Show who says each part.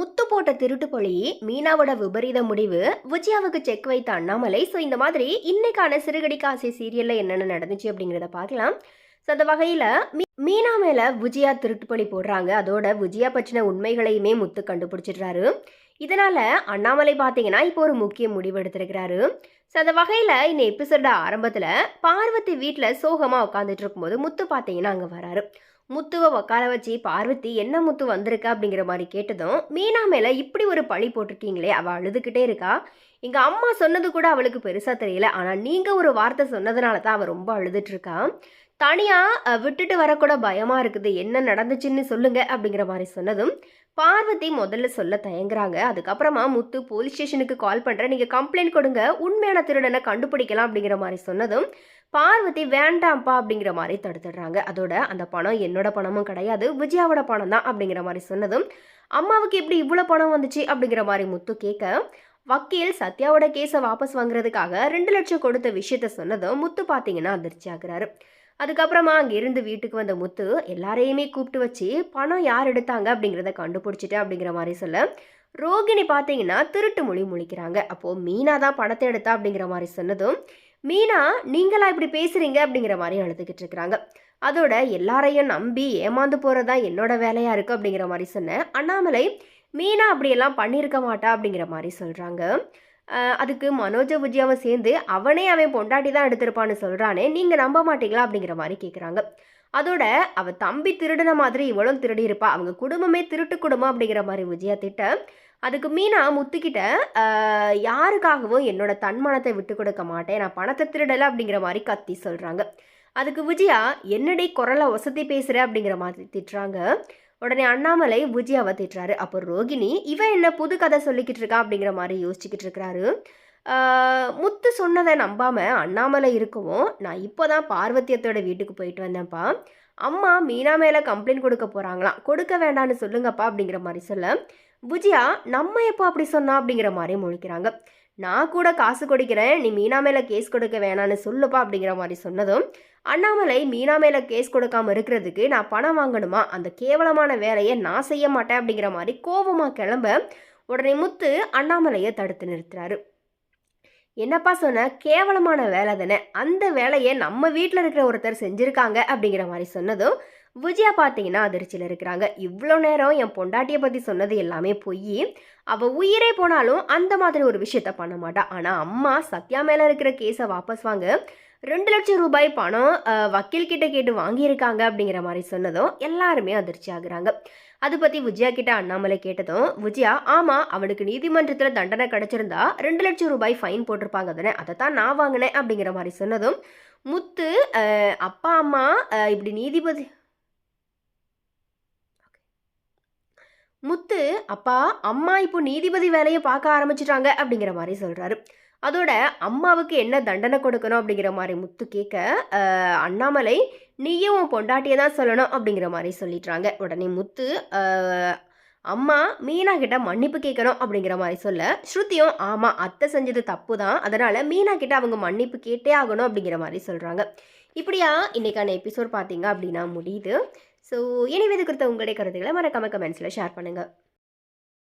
Speaker 1: முத்து போட்ட திருட்டு பொழி மீனாவோட விபரீத முடிவு விஜயாவுக்கு செக் வைத்த அண்ணாமலை. ஸோ இந்த மாதிரி இன்னைக்கான சிறுகடி காசி சீரியல்ல என்னென்ன நடந்துச்சு அப்படிங்கிறத பார்க்கலாம். ஸோ அந்த வகையில் மீனா மேலே விஜயா திருட்டு போடுறாங்க. அதோட விஜயா பற்றின உண்மைகளையுமே முத்து கண்டுபிடிச்சிடுறாரு. இதனால அண்ணாமலை பார்த்தீங்கன்னா இப்போ ஒரு முக்கிய முடிவு எடுத்திருக்கிறாரு. ஸோ அந்த வகையில் இந்த எபிசோட ஆரம்பத்தில் பார்வதி வீட்டில் சோகமாக உட்காந்துட்டு இருக்கும்போது முத்து பார்த்தீங்கன்னா அங்கே வராரு. முத்துவை உட்கார வச்சு பார்வதி என்ன முத்து வந்திருக்க? அப்படிங்கிற மாதிரி கேட்டதும் மீனா மேலே இப்படி ஒரு பழி போட்டிருக்கீங்களே அவள் அழுதுகிட்டே இருக்கா? எங்கள் அம்மா சொன்னது கூட அவளுக்கு பெருசாக தெரியல. ஆனால் நீங்கள் ஒரு வார்த்தை சொன்னதுனால தான் அவள் ரொம்ப அழுதுட்டு இருக்கா. தனியாக விட்டுட்டு வரக்கூட பயமாக இருக்குது. என்ன நடந்துச்சுன்னு சொல்லுங்க அப்படிங்கிற மாதிரி சொன்னதும் பார்வதி முதல்ல சொல்ல தயங்குறாங்க. அதுக்கப்புறமா முத்து போலீஸ் ஸ்டேஷனுக்கு கால் பண்ணுறேன் நீங்கள் கம்ப்ளைண்ட் கொடுங்க. உண்மையான திருடனை கண்டுபிடிக்கலாம். அப்படிங்கிற மாதிரி சொன்னதும் பார்வதி வேண்டாம்ப்பா அப்படிங்கிற மாதிரி தடுத்துடுறாங்க. அதோட அந்த பணம் என்னோட பணமும் கிடையாது விஜயாவோட பணம் தான் அப்படிங்கிற மாதிரி சொன்னதும் அம்மாவுக்கு எப்படி இவ்வளோ பணம் வந்துச்சு அப்படிங்கிற மாதிரி முத்து கேட்க வக்கீல் சத்யாவோட கேஸை வாபஸ் வாங்குறதுக்காக ரெண்டு லட்சம் கொடுத்த விஷயத்த சொன்னதும் முத்து பார்த்தீங்கன்னா அதிர்ச்சி ஆகுறாரு. அதுக்கப்புறமா அங்கேருந்து வீட்டுக்கு வந்த முத்து எல்லாரையுமே கூப்பிட்டு வச்சு பணம் யார் எடுத்தாங்க? அப்படிங்கிறத கண்டுபிடிச்சிட்டு அப்படிங்கிற மாதிரி சொல்ல ரோகிணி பார்த்தீங்கன்னா திருட்டு மொழி முழிக்கிறாங்க. அப்போது மீனா தான் பணத்தை எடுத்தா அப்படிங்கிற மாதிரி சொன்னதும் மீனா நீங்களா இப்படி பேசுறீங்க அப்படிங்கிற மாதிரி அழுதுகிட்டு இருக்கிறாங்க. அதோட எல்லாரையும் நம்பி ஏமாந்து போகிறதா என்னோட வேலையாக இருக்குது அப்படிங்கிற மாதிரி சொன்னேன் அண்ணாமலை மீனா அப்படியெல்லாம் பண்ணியிருக்க மாட்டா அப்படிங்கிற மாதிரி சொல்கிறாங்க அதுக்கு மனோஜ விஜயாவும் சேர்ந்து அவனே அவன் பொண்டாட்டி தான் எடுத்திருப்பான்னு சொல்கிறானே நீங்கள் நம்ப மாட்டீங்களா அப்படிங்கிற மாதிரி கேட்குறாங்க அதோட அவ தம்பி திருடின மாதிரி இவளும் திருடி இருப்பா அவங்க குடும்பமே திருட்டு குடும்பம் அப்படிங்கிற மாதிரி விஜயா திட்ட அதுக்கு மீனா முத்துக்கிட்ட யாருக்காகவும் என்னோட தன்மானத்தை விட்டு கொடுக்க மாட்டேன். நான் பணத்தை திருடலை அப்படிங்கிற மாதிரி கத்தி சொல்கிறாங்க அதுக்கு விஜயா என்னடி குரலை வசதி பேசுகிற அப்படிங்கிற மாதிரி திட்டுறாங்க. உடனே அண்ணாமலை விஜயாவை திட்டுறாரு. அப்போ ரோகிணி இவன் என்ன புது கதை சொல்லிக்கிட்டு இருக்கா? அப்படிங்கிற மாதிரி யோசிச்சுக்கிட்டு இருக்கிறாரு. முத்து சொன்னதை நம்பாம அண்ணாமலை இருக்கவும் நான் இப்போ தான் பார்வத்தியத்தோட வீட்டுக்கு போயிட்டு வந்தேன்ப்பா. அம்மா மீனா மேலே கம்ப்ளைண்ட் கொடுக்க போகிறாங்களாம் கொடுக்க வேண்டான்னு சொல்லுங்கப்பா அப்படிங்கிற மாதிரி சொல்ல புஜியா நம்ம எப்போ அப்படி சொன்னா? அப்படிங்கிற மாதிரி முழிக்கிறாங்க. நான் கூட காசு கொடுக்கிறேன் நீ மீனா மேலே கேஸ் கொடுக்க வேணான்னு சொல்லுப்பா அப்படிங்கிற மாதிரி சொன்னதும் அண்ணாமலை மீனா மேலே கேஸ் கொடுக்காம இருக்கிறதுக்கு நான் பணம் வாங்கணுமா? அந்த கேவலமான வேலையை நான் செய்ய மாட்டேன் அப்படிங்கிற மாதிரி கோபமாக கிளம்ப உடனே முத்து அண்ணாமலையை தடுத்து நிறுத்துறாரு. என்னப்பா சொன்ன? கேவலமான வேலை தானே? அந்த வேலையை நம்ம வீட்டில் இருக்கிற ஒருத்தர் செஞ்சுருக்காங்க அப்படிங்கிற மாதிரி சொன்னதும் விஜயா பார்த்தீங்கன்னா அதிர்ச்சியில் இருக்கிறாங்க. இவ்வளோ நேரம் என் பொண்டாட்டியை பற்றி சொன்னது எல்லாமே பொய். அவள் உயிரே போனாலும் அந்த மாதிரி ஒரு விஷயத்த பண்ண மாட்டா. ஆனால் அம்மா சத்யா மேலே இருக்கிற கேஸை வாபஸ் வாங்க ரெண்டு லட்சம் ரூபாய் பணம் வக்கீல்கிட்ட கேட்டு வாங்கியிருக்காங்க அப்படிங்கிற மாதிரி சொன்னதும் எல்லாருமே அதிர்ச்சி ஆகுறாங்க. அதை பற்றி விஜயா கிட்ட அண்ணாமலை கேட்டதும் விஜயா ஆமாம் அவனுக்கு நீதிமன்றத்தில் தண்டனை கிடச்சிருந்தா ரெண்டு லட்சம் ரூபாய் ஃபைன் போட்டிருப்பாங்க தானே அதை தான் நான் வாங்கினேன் அப்படிங்கிற மாதிரி சொன்னதும் முத்து அப்பா அம்மா இப்படி நீதிபதி முத்து அப்பா அம்மா இப்போ நீதிபதி வேலையை பார்க்க ஆரம்பிச்சிட்டாங்க அப்படிங்கிற மாதிரி சொல்கிறாரு அதோட அம்மாவுக்கு என்ன தண்டனை கொடுக்கணும் அப்படிங்கிற மாதிரி முத்து கேட்க அண்ணாமலை நீயும் உன் பொண்டாட்டியை தான் சொல்லணும் அப்படிங்கிற மாதிரி சொல்லிடுறாங்க உடனே முத்து அம்மா மீனா கிட்ட மன்னிப்பு கேட்கணும் அப்படிங்கிற மாதிரி சொல்ல ஸ்ருதியும் ஆமாம் அத்தை செஞ்சது தப்பு தான். அதனால் மீனா கிட்ட அவங்க மன்னிப்பு கேட்டே ஆகணும் அப்படிங்கிற மாதிரி சொல்கிறாங்க இப்படியா இன்றைக்கான எபிசோட் பார்த்தீங்க அப்படின்னா முடியுது. ஸோ இனி இது குறித்த உங்களுடைய கருத்துக்களை மறக்காம கமெண்ட்ஸில் ஷேர் பண்ணுங்கள்